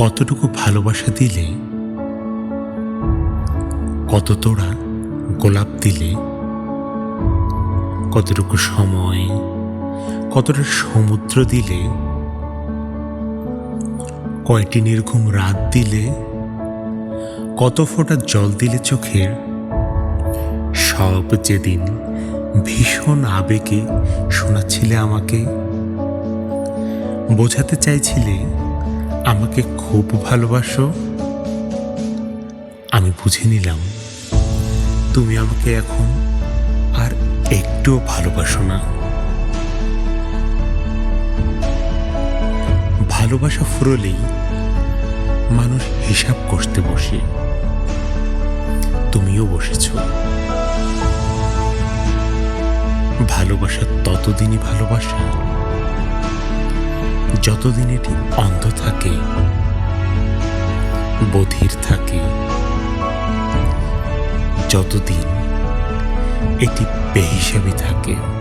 কতটুকু ভালোবাসা দিলে, কত তোড়া গোলাপ দিলে, কতটুকু সময়, কতটা সমুদ্র দিলে, কয়টি নির্ঘুম রাত দিলে, কত ফোঁটা জল দিলে চোখের, সব যেদিন ভীষণ আবেগে শোনাচ্ছিলে আমাকে, বোঝাতে চাইছিলে আমাকে খুব ভালোবাসো। আমি বুঝে নিলাম, তুমি আমাকে এখন আর একটুও ভালোবাসো না। ভালোবাসা ফুরলেই মানুষ হিসাব করতে বসে। তুমিও বসেছ। ভালোবাসা ততদিনই ভালোবাসা যতদিন এটি অন্ধ থাকে বধির থাকে যতদিন এটি বেহিসাবি থাকে।